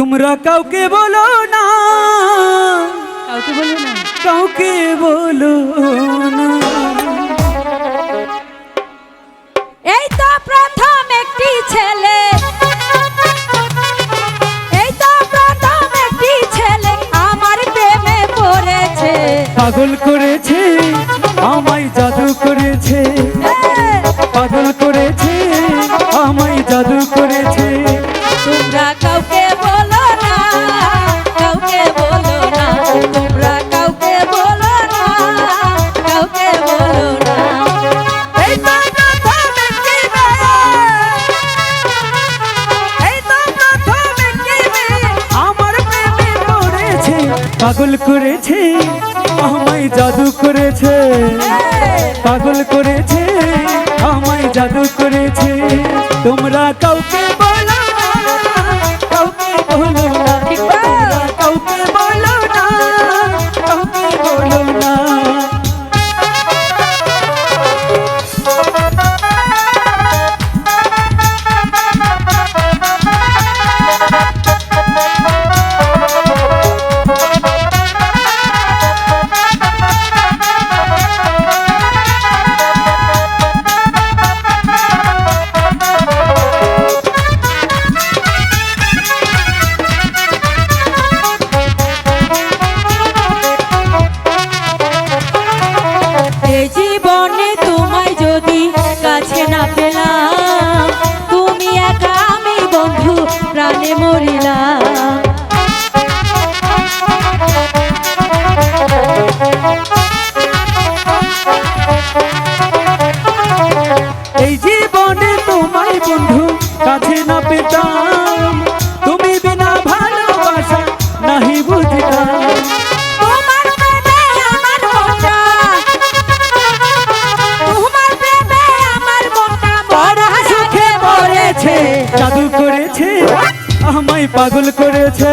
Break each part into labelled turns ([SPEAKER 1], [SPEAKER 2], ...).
[SPEAKER 1] তোমরা কাউকে বলো না।
[SPEAKER 2] কাউকে বলো না।
[SPEAKER 1] কাউকে বলো না।
[SPEAKER 2] এই তো প্রথম একটি ছেলে। এই তো প্রথম একটি ছেলে আমার প্রেমে পড়েছে।
[SPEAKER 1] পাগল পাগল করেছে আমায় জাদু করেছে। পাগল করেছে আমায় জাদু
[SPEAKER 2] কাছে না
[SPEAKER 1] পেতাম। তুমি বিনা ভালোবাসা নাহি বুঝতাম। জাদু করেছে আমায় পাগল করেছে।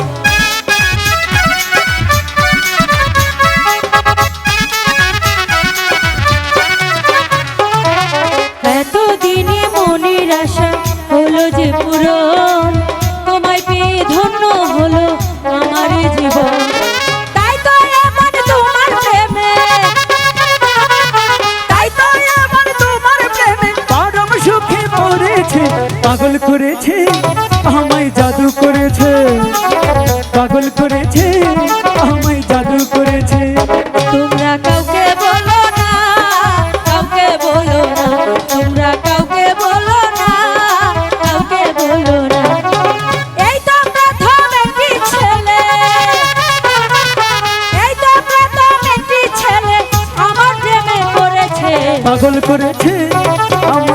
[SPEAKER 2] জীবন। তোমায় পেয়ে ধন্য হলো আমার জীবন।
[SPEAKER 1] পাগল করেছে
[SPEAKER 2] আমার